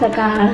सकाळ.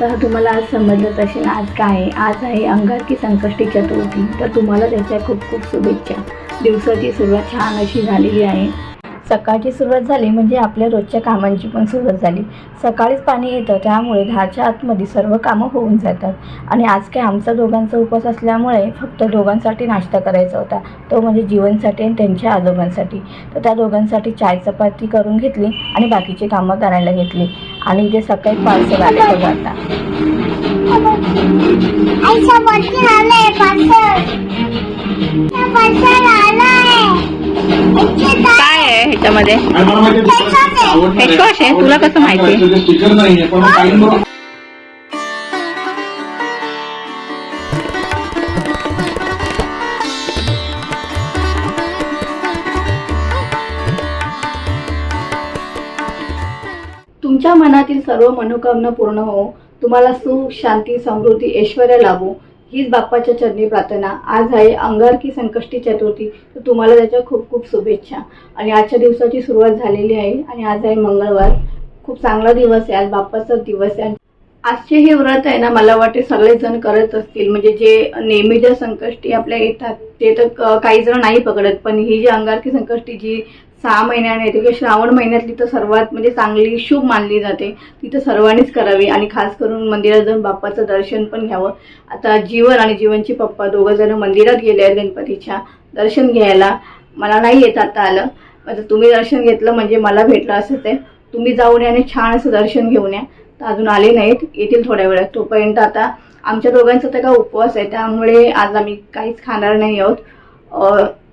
तर तुम्हाला आज समजलंच असेल आज काय आहे? आज आहे अंगारकी संकष्टी चतुर्थी तर तुम्हाला त्याच्या खूप खूप शुभेच्छा. दिवसाची सुरुवात छान अशी झालेली आहे. सकाळची सुरुवात झाली म्हणजे आपल्या रोजच्या कामांची पण सुरुवात झाली. सकाळीच पाणी येतं त्यामुळे दहाच्या आतमध्ये सर्व कामं होऊन जातात. आणि आज काय आमचा दोघांचा उपवास असल्यामुळे फक्त दोघांसाठी नाश्ता करायचा होता. तो म्हणजे जीवनसाठी आणि त्यांच्या आजोबांसाठी. तर त्या दोघांसाठी चाय चपाती करून घेतली आणि बाकीची कामं करायला घेतली. आणि इथे सकाळी पार्सल आले बघा आता. काय आहे ह्याच्यामध्ये हेडवॉश आहे? तुला कसं माहिती? तुमच्या मनातील सर्व मनोकामना पूर्ण हो तुम्हाला सुख शांती समृद्धी ऐश्वर लाभो हीच बाप्पाच्या चरणी प्रार्थना. आज आहे अंगारकी संकष्टी चतुर्थी. तर तुम्हाला त्याच्या खूप खूप शुभेच्छा. आणि आजच्या दिवसाची सुरुवात झालेली आहे आणि आज आहे मंगळवार. खूप चांगला दिवस आहे. आज बाप्पाचा दिवस आहे. आजचे हे व्रत आहे ना मला वाटते सगळेजण करत असतील. म्हणजे जे नेहमी ज्या संकष्टी आपल्या येतात ते तर काही जण नाही पकडत. पण ही जी अंगारकी संकष्टी जी सहा महिन्याने येते किंवा श्रावण महिन्यातली तर सर्वात म्हणजे चांगली शुभ मानली जाते. ती तर सर्वांनीच करावी आणि खास करून मंदिरात जाऊन बाप्पाचं दर्शन पण घ्यावं. आता जीवन आणि जीवनची पप्पा दोघं जण मंदिरात गेले आहेत गणपतीच्या. दर्शन घ्यायला. मला नाही येत आता आलं. आता तुम्ही दर्शन घेतलं म्हणजे मला भेटलं असं ते. तुम्ही जाऊन या आणि छान असं दर्शन घेऊन या. तर अजून आले नाहीत. येतील थोड्या वेळात. तोपर्यंत आता आमच्या दोघांचा तर का उपवास आहे. त्यामुळे आज आम्ही काहीच खाणार नाही आहोत.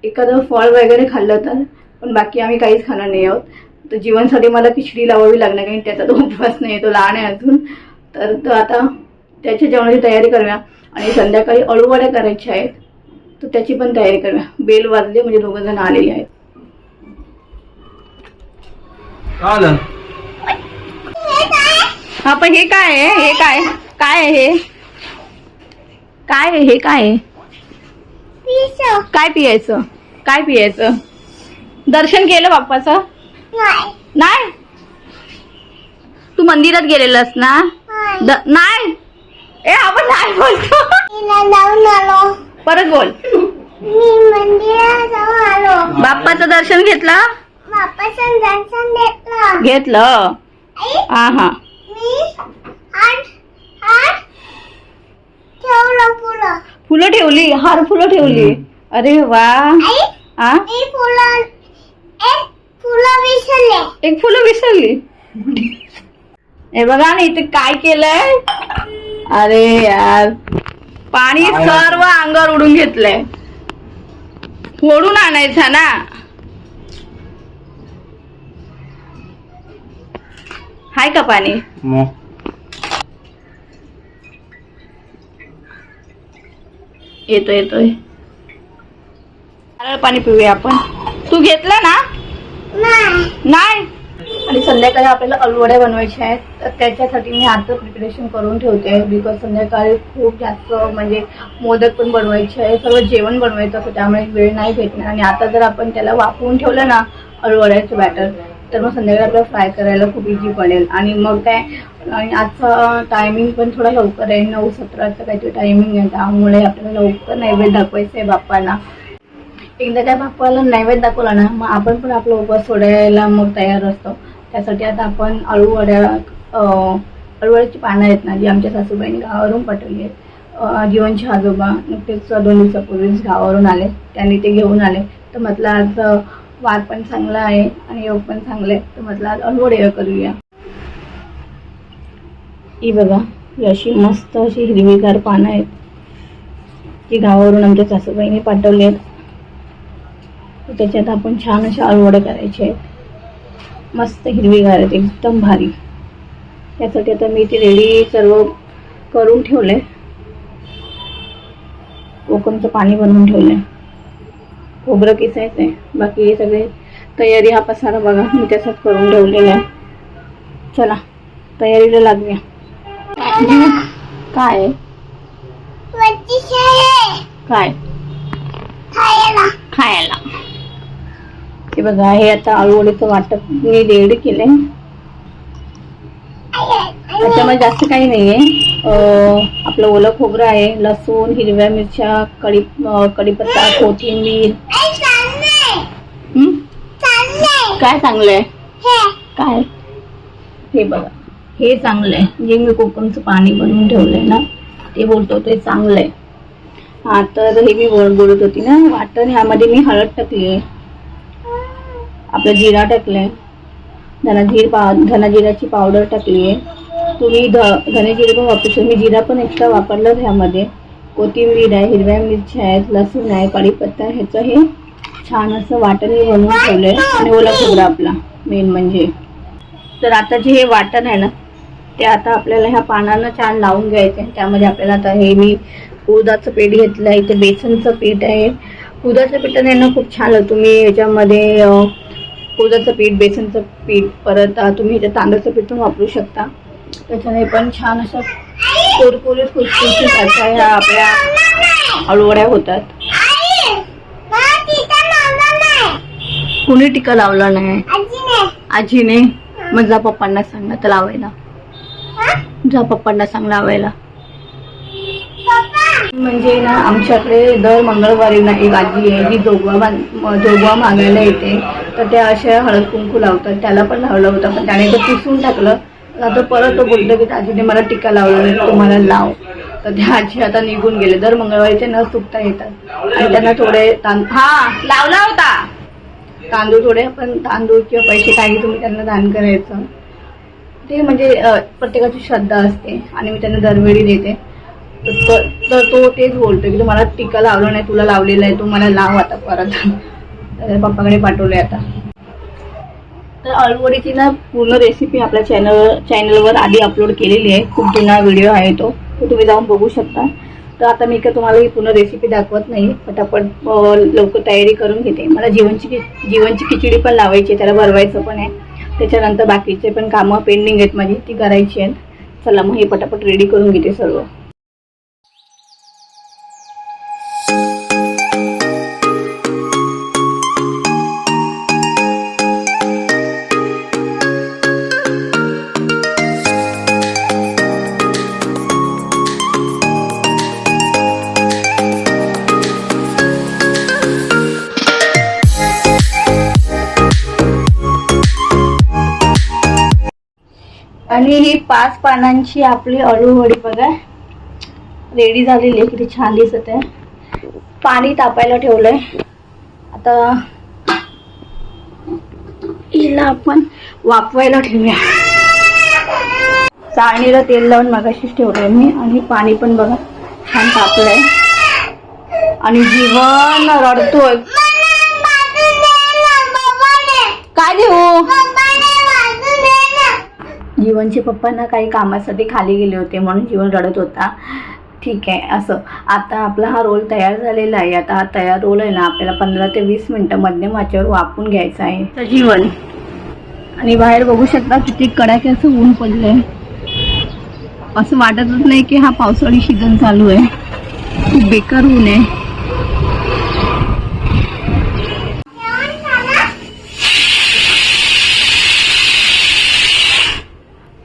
एखादं फळ वगैरे खाल्लं तर? पण बाकी आम्ही काहीच खाणार नाही आहोत. तर जीवनसाठी मला खिचडी लावावी लागणार कारण त्याचा तो उपवास नाही तो लहान आहे अजून. तर तो आता त्याच्या जेवणाची तयारी करूया. आणि संध्याकाळी अळूवड्या करायच्या आहेत तर त्याची पण तयारी करूया. बेल वाजले म्हणजे दोघं जण आलेले आहेत. हा पण हे काय आहे? हे काय? काय आहे हे? काय आहे? हे काय. काय पियायचं? काय पियायचं? दर्शन केलं बाप्पाचं? नाही. नाही तू मंदिरात गेलेलास ना? नाही. ए आपण नाही बोलतो. तिला जाऊन आलो. परत बोल. मी मंदिरात जाऊन आलो. बाप्पाचं दर्शन घेतलं? बाप्पाचं दर्शन घेतलं. घेतलं. हा हा फुलं. फुलं ठेवली हार फुलं ठेवली. अरे वा. हा फुलं विसरले. एक फुलं विसरली. हे बघा ना इथे काय केलंय? अरे यार. पाणी सर्व अंगावर उडून घेतलंय. फोडून आणायचा ना. हाय का पाणी? येतोय येतोय. नारळ पाणी पिऊया आपण. तू घेतलं ना? नाही. आणि संध्याकाळी आपल्याला अलवडे बनवायच्या आहेत. तर त्याच्यासाठी मी आता प्रिपरेशन करून ठेवते. बिकॉज संध्याकाळी खूप जास्त म्हणजे मोदक पण बनवायचे आहे सर्व जेवण बनवायचं असतं त्यामुळे वेळ नाही भेटणार. आणि आता जर आपण त्याला वापरून ठेवलं ना अलवड्याचं बॅटर तर मग संध्याकाळी आपल्याला फ्राय करायला खूप इझी पडेल. आणि मग काय आणि आजचा टायमिंग पण थोडा लवकर आहे. नऊ सतराचं काहीतरी टायमिंग आहे. त्यामुळे आपल्याला लवकर नैवेद्य दाखवायचं आहे बाप्पांना. एकदा त्या बाप्पाला नैवेद्य दाखवला ना मग आपण पण आपला उपवास सोडायला मग तयार असतो. त्यासाठी आता आपण अळूवड्या अळूवड्याची पानं आहेत ना जी आमच्या सासूबाईंनी गावावरून पाठवली आहेत. जीवनचे आजोबा नुकतेच दोन दिवसापूर्वीच गावावरून आले. त्यांनी ते घेऊन आले. तर म्हटलं आज वार पण चांगला आहे आणि योग पण चांगलं आहे तर म्हटलं आज अळूवड्या करूया. ही बघा ही अशी मस्त अशी हिरवीगार पानं आहेत जी गावावरून आमच्या सासूबाईंनी पाठवली आहेत. त्याच्यात आपण छान अशा अळवडे करायचे आहेत. मस्त हिरवीगार आहेत एकदम भारी. त्यासाठी आता मी ते रेडी सर्व करून ठेवले कोकमचं पाणी बनवून ठेवलंय. खोबरं किसायचं आहे बाकी हे सगळे तयारी हा पसारा बघा मी त्याच्यात करून ठेवलेला आहे. चला तयारीला लागूया. काय? काय? खायला. खायला. हे बघा हे आता आळूवडीचं वाटप मी रेडी केलंय. त्याच्यामध्ये जास्त काही नाही आहे आपलं ओलं खोबरं आहे लसूण हिरव्या मिरच्या कढी कडीपत्ता कढीपत्ता कोथिंबीर. काय चांगलं आहे काय? हे बघा. हे चांगलं आहे जे मी कोकमचं पाणी बनवून ठेवलंय ना ते बोलतो ते चांगलं आहे हा तर हे मी बोलत होती ना वाटण ह्यामध्ये मी हळद टाकली आहे आपला जिरा टाकलाय. धनाजीर पा धनाजिराची पावडर टाकली आहे तुम्ही ध धनेजिरे पण वापरू शकता. मी जिरा पण एक्स्ट्रा वापरलं ह्यामध्ये. कोथिंबीर आहे हिरव्या मिरच्या आहेत लसूण आहे कढीपत्ता ह्याचं हे छान असं वाटण मी बनवून ठेवलं आहे आणि ओला खोबरा आपला मेन म्हणजे. तर आता जे हे वाटण आहे ना ते आता आपल्याला ह्या पानांना छान लावून घ्यायचं आहे त्यामध्ये आपल्याला आता हे मी उदाचं पीठ घेतलं आहे इथे बेसनचं पीठ आहे. उदाचं पिठाने ना खूप छान तुम्ही याच्यामध्ये उडदाचं पीठ बेसनचं पीठ परत तुम्ही ह्याच्यात तांदळाचं पीठ पण वापरू शकता. त्याच्याने पण छान असं कुरकुरीत खुसखुशीत अशा ह्या आपल्या अळवड्या होतात. कुणी टिका लावला नाही? आजीने. मग जा पप्पांना सांग ना तर लावायला? जा पप्पांना सांग लावायला. म्हणजे ना आमच्याकडे दर मंगळवारी ना एक आजी आहे जी जोगवा जोगवा मागायला येते. तर त्या अशा हळद कुंकू लावतात त्याला पण लावलं होतं पण त्याने ते पुसून टाकलं. आता परत तो बोलतो की आजीने मला टिका लावला नाही तुम्हाला लाव. तर त्या आजी आता निघून गेले. दर मंगळवारी ते न चुकता येतात. आणि त्यांना थोडे तांद हा लावला होता. तांदूळ थोडे पण तांदूळ किंवा पैसे काही तुम्ही त्यांना दान करायचं. ते म्हणजे प्रत्येकाची श्रद्धा असते. आणि मी त्यांना दरवेळी देते. तर तर तो तेच बोलतो की तुम्हाला टीका लावला नाही तुला लावलेला आहे तू मला लाव आता परत. पप्पाकडे पाठवले आता. तर अळवडीची ना पूर्ण रेसिपी आपल्या चॅनल चॅनलवर आधी अपलोड केलेली आहे. खूप जुना व्हिडिओ आहे तो. तो तुम्ही जाऊन बघू शकता. तर आता मी काय तुम्हाला ही पूर्ण रेसिपी दाखवत नाही. पटापट लवकर तयारी करून घेते. मला जीवनची कि जीवनची खिचडी पण लावायची आहे, त्याला भरवायचं पण आहे. त्याच्यानंतर बाकीचे पण कामं पेंडिंग आहेत माझी ती करायची आहेत. चला मग हे पटापट रेडी करून घेते सर्व. आणि ही पाच पानांची आपली अळूवडी बघा. रेडी झालेली आहे किती छान दिसत आहे. पाणी तापायला ठेवलंय. आता हिला आपण वापवायला ठेवूया. चाळणीला तेल लावून मगाशीच ठेवलंय मी आणि पाणी पण बघा छान तापलंय. आणि जीवन रडतोय. काय देऊ? जीवनचे पप्पा ना काही कामासाठी खाली गेले होते म्हणून जीवन रडत होता. ठीक आहे असं. आता आपला हा रोल तयार झालेला आहे. आता हा तयार रोल आहे ना आपल्याला पंधरा ते वीस मिनटं मध्यम आचेवर वापून घ्यायचा आहे. तर जीवन. आणि बाहेर बघू शकता किती कडाक्याचं ऊन आहे असं वाटतच नाही की हा पावसाळी सीझन चालू आहे. खूप बेकार ऊन आहे.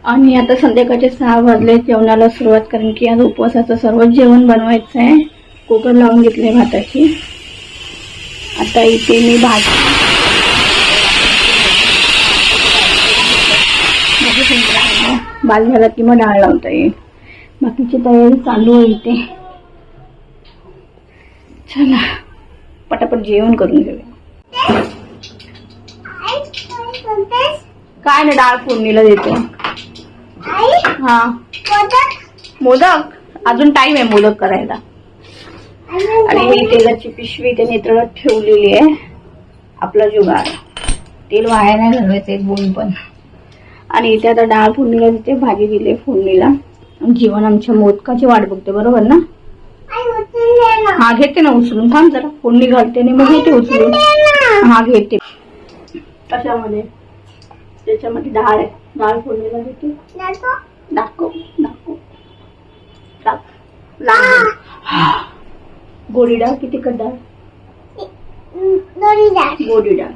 आणि आता संध्याकाळचे सहा वाजले जेवणाला सुरुवात कारण की आज उपवासाचं सर्व जेवण बनवायचं आहे. कुकर लावून घेतले भाताची. आता इथे मी भात भात झाला की मग डाळ लावता येईल. बाकीची तयारी चालू आहे इथे. चला पटापट जेवण करून घेऊया. काय ना डाळ फोडणीला देतो. हा. मोदक? अजून टाइम आहे मोदक करायला. आणि ही तेलाची पिशवी ते नेत्रळात ठेवलेली आहे. आपला जुगार. तेल वाया नाही घालवायचं एक बोल पण. आणि इथे आता डाळ फोडणीला देते भाजी दिली फोडणीला. जीवन आमच्या मोदकाची वाट बघते बरोबर ना? हा घेते ना उचलून. थांब जरा. फोडणी घालते आणि मग घेते उचलून. हा घेते. कशामध्ये? त्याच्यामध्ये डाळ आहे. डाळ फोडणीला घेते दाखव. दाखव दाखव दाख लांब गोडी डाळ किती डाळ दोन्ही डाळ गोडी डाळ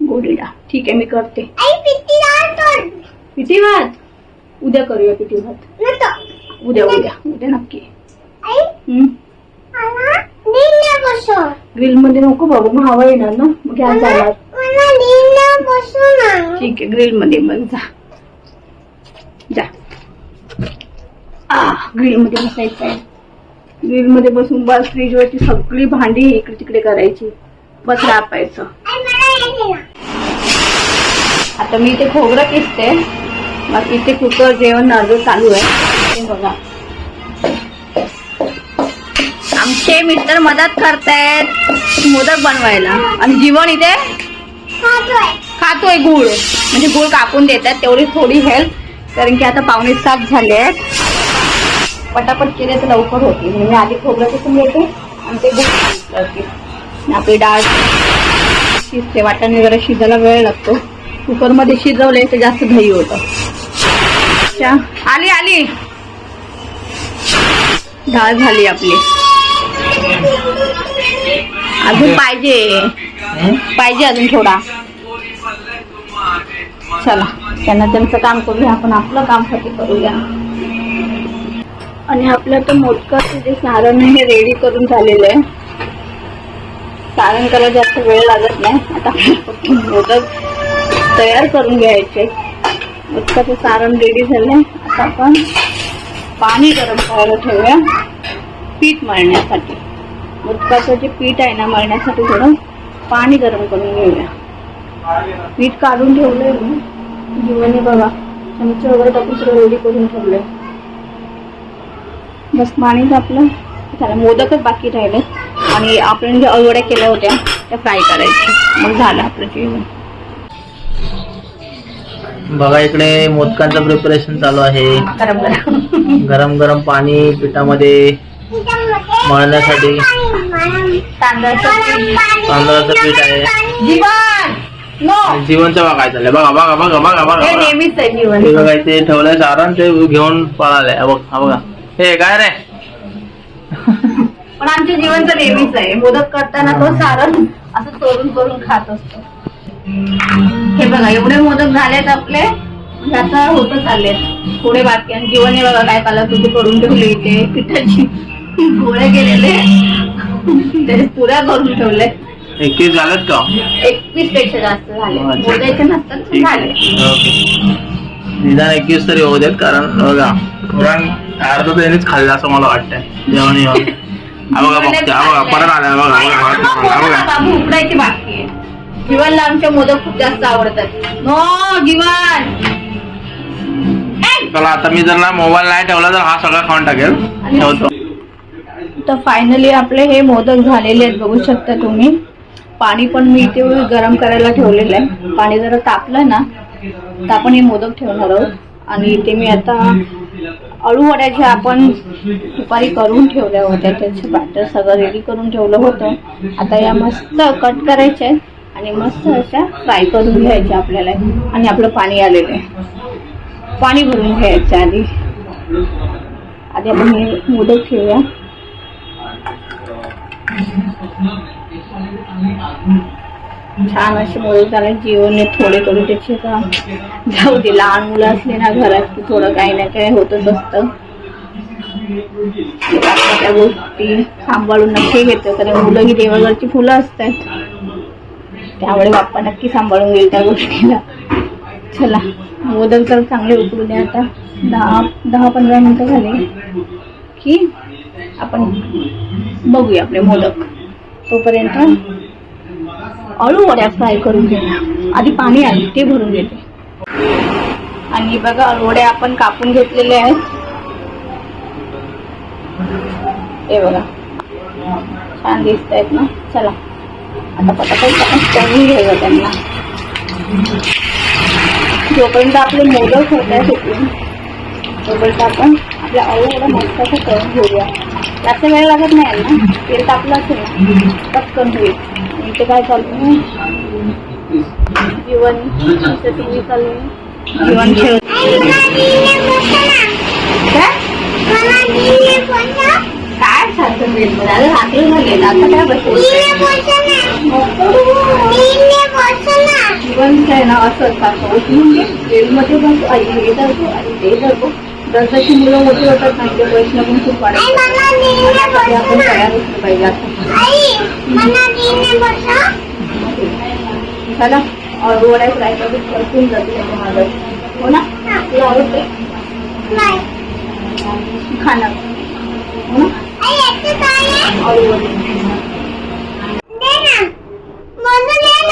गोडी डाळ ठीक आहे मी करते. पिठी किती भात? उद्या करूया पिठी भात. उद्या उद्या. उद्या. नक्की. ग्रिलमध्ये नको बाबू मग हवा येणार ना? मग गॅस जाणार. ठीक आहे ग्रिलमध्ये मग जा. ग्रीलमध्ये ग्रिलमध्ये बसायचं आहे. मध्ये बसून बस फ्रीज वरची सगळी भांडी इकडे तिकडे करायची. बस रापायचं आता मी इथे खोबरं किसते. मग इथे कुकर जेवण अजून चालू आहे बघा. आमचे मिस्टर मदत करतायत. मोदक बनवायला. आणि जीवन इथे खातोय खातोय गुळ. म्हणजे गुळ कापून देतात तेवढी थोडी हेल्प. कारण की आता पावणे सात झाले आहेत. पटापट केले तर लवकर होते. म्हणजे मी आधी खोबरं किसून घेते आणि ते गुळ आपली डाळ शिजते वाटाणे जरा शिजायला वेळ लागतो. कुकरमध्ये शिजवले तर जास्त दही होतं. अच्छा. आली आली. डाळ झाली आपली. अजून पाहिजे. पाहिजे अजून थोडा. चला. त्यांना त्यांचं काम करूया. आपण आपलं कामसाठी करूया. आणि आपलं तर मोदकाचं जे सारण आहे हे रेडी करून झालेलं आहे. सारण करायला जास्त वेळ लागत नाही. आता फक्त मोदक तयार करून घ्यायचे. मोदकाचं सारण रेडी झालंय आता आपण पाणी गरम करायला ठेवूया. पीठ मळण्यासाठी. मोदकाचं जे पीठ आहे ना मळण्यासाठी थोडं पाणी गरम करून घेऊया. पीठ काढून ठेवलंय मी. जीवाने बघा. चमचे वगैरे टाकून सगळं रेडी करून ठेवलंय. बस पाणी तापलं. झालं मोदकच बाकी राहिले. आणि आपण ज्या अळवड्या केल्या होत्या त्या फ्राय करायच्या मग झालं आपलं जेवण. बघा इकडे मोदकांचं प्रिपरेशन चालू आहे. गरम गरम. गरम गरम पाणी पिठामध्ये मळण्यासाठी. तांदळाचं पीठ. आहे. जीवन! नो आणि जीवनचं बघा काय चाललंय. बघा बघा बघा बघा बघा. नेहमीच आहे जीवन. हे बघा इथे ठेवलंय सारण ते घेऊन पळालंय. बघ हा बघा. हे काय रे? पण आमच्या जीवनचं नेहमीच आहे. मोदक करताना तो सारण असं चोरून चोरून खात असतो. हे बघा एवढे मोदक झालेत आपले. आता होत चाललेत थोडे बाकी आणि जीवन हे बघा काय काला तुझे करून ठेवले इथे. पिठाची गोळे गेलेले त्याचे पुऱ्या करून ठेवले. एकवीस झालेत का? एकवीसपेक्षा जास्त झाले. मोदायचे नसतात झाले. निदान एकवीस तरी होऊ देत कारण बघा पुराण अर्ध त्यांनीच खाल्लं असं मला वाटतंय. जेवण येऊन हा बघा बघते हा बघा परत आला बघा बघा बघा. बाबू उकडायची बाकी आहे. जीवनला आमचे मोदक खूप जास्त आवडतात. नो जीवन! चला आता मी जर ना मोबाईल नाही ठेवला तर हा सगळा खाऊन टाकेल. ठेवतो. तर फायनली आपले हे मोदक झालेले आहेत बघू शकता तुम्ही. पाणी पण मी इथे गरम करायला ठेवलेलं आहे. पाणी जरा तापलं ना तर आपण हे मोदक ठेवणार आहोत. आणि ते मी आता अळू वड्याचे आपण दुपारी करून ठेवल्या होत्या त्याचं बॅटर सगळं रेडी करून ठेवलं होतं. आता या मस्त कट करायच्या आहेत आणि मस्त अशा फ्राय करून घ्यायच्या आपल्याला. आणि आपलं पाणी आलेलं आहे. पाणी भरून घ्यायचं आधी. आधी आपण हे मोदक ठेवूया. छान अशी मोदक झाले जीवने थोडे करून त्याचे काम जाऊ दे लहान मुलं असले ना घरात की थोडं काही ना काही होतच असतं. त्या गोष्टी सांभाळून नक्की घेतो कारण मुलं ही देवाघरची फुलं असतात. त्यामुळे बाप्पा नक्की सांभाळून घेईल त्या गोष्टीला. चला मोदक तर चांगले उकळू द्या आता. दहा दहा पंधरा मिनटं झाले. की आपण बघूया आपले मोदक. तोपर्यंत अळू वड्या फ्राय करून घेऊया आधी पाणी आहे ते भरून घेते. आणि बघा अळूवड्या आपण कापून घेतलेले आहेत. हे बघा. छान दिसत आहेत ना? चला. आता पटापट आपण तळून घेऊया त्यांना. जोपर्यंत आपले मोदक होत आहेत तोपर्यंत आपण आपल्या अळूवड्या मस्त असं घेऊया. जास्त वेळ लागत नाही ना तेल तापलं असेल पटकन होईल. आणि इथे काय चालू जीवन असं चालू जीवन खेळ काय? काय सारखं वेळ आता रात्री आता काय बसेल? जीवन आहे ना असं सारखं. उठून घे वेळमध्ये बस आई हे धरतो आणि ते धरतो जसजशी मुलं मोठी होतात ना ते प्रश्न पण खूप वाढतात. आपण बसव तयार असलं पाहिजे आता आई मला नीने बसव चला और वड्या फ्राय करून परतून जाते त्याच्या मागं. हो ना? तुला आवडते? खाणार. हो ना?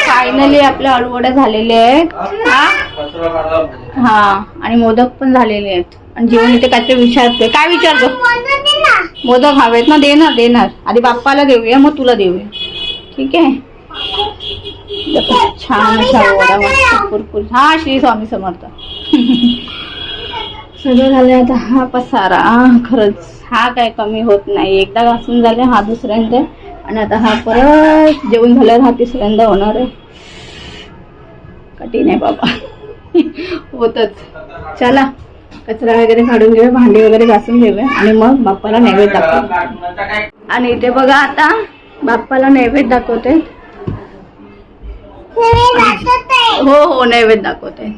फायनली आपल्या आळू वड्या झालेल्या आहेत. हा आणि मोदक पण झालेले आहेत. आणि जेवण इथे काहीतरी विचारते. काय विचारतो? ना मोदक हवेत ना देणार देणार. आधी बाप्पाला देऊया मग तुला देऊया. ठीक आहे? छान असा हा श्री स्वामी समर्थ. सगळं झालं आता हा पसारा. खरंच. हा काय कमी होत नाही. एकदा घासून झाले हा दुसऱ्यांदा. आणि आता हा परत जेवण झाल्यावर हा तिसऱ्यांदा होणार आहे. कठीण आहे बाबा. होतच. चला कचरा वगैरे काढून घेऊया भांडी वगैरे घासून घेऊया आणि मग बाप्पाला नैवेद्य दाखवू. आणि इथे बघा आता बाप्पाला नैवेद्य दाखवते. हो हो नैवेद्य दाखवते.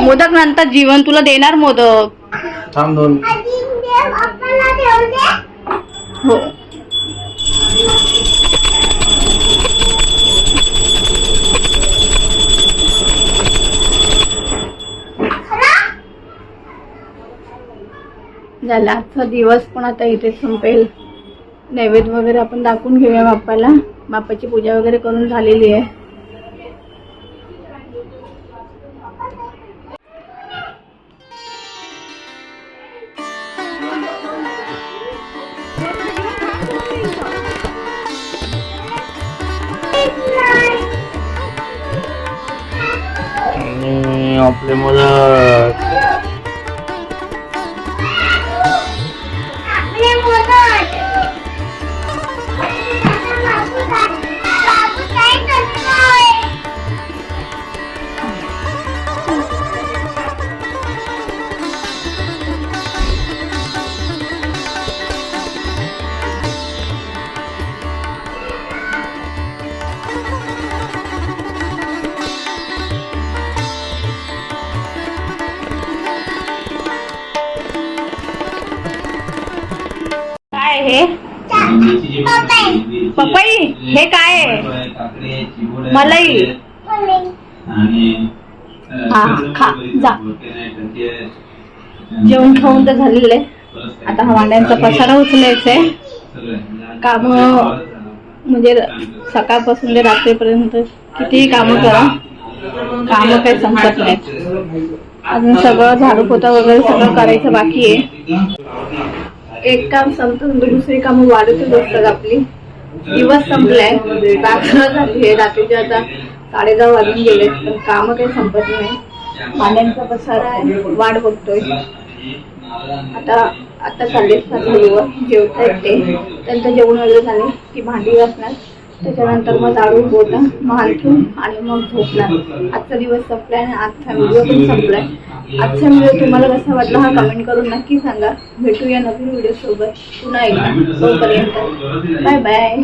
मोदक नंतर जीवन तुला देणार मोदक. हो. झाला. आजचा दिवस पण आता इथे संपेल. नैवेद्य वगैरे आपण दाखवून घेऊया बाप्पाला. बाप्पाची पूजा वगैरे करून झालेली आहे. आपले मला हे? पपई? हे काय आहे? मलाई. हा, खा, जा. जेवण खाऊन तर झालेलं आहे. आता हा भांड्यांचा पसारा उचलायचा आहे. काम म्हणजे सकाळपासून ते रात्रीपर्यंत कितीही कामं करा. कामं काही संपत नाहीत अजून सगळं झाडू पोता वगैरे सगळं करायचं बाकी आहे. एक काम संपून दुसरी कामं वाढतच असतात आपली. दिवस संपलाय रात्र झाली आहे रात्रीचे आता साडे दहा वाजून गेले पण कामं काही संपत नाही. भांड्यांचा पसारा आहे वाट बघतोय. आता आता चालले दिवस जेवता ते. त्यांचं जेवण वगैरे झाले की भांडी घासणार. त्याच्यानंतर मग जाळून बोटा मग ठेवून आणि मग झोपणार आजचा दिवस संपलाय आणि आजचा व्हिडिओ पण संपलाय. आजचा व्हिडिओ तुम्हाला कसा वाटला हा कमेंट करून नक्की सांगा. भेटूया नवीन व्हिडिओ सोबत. पुन्हा एकदा. तोपर्यंत बाय बाय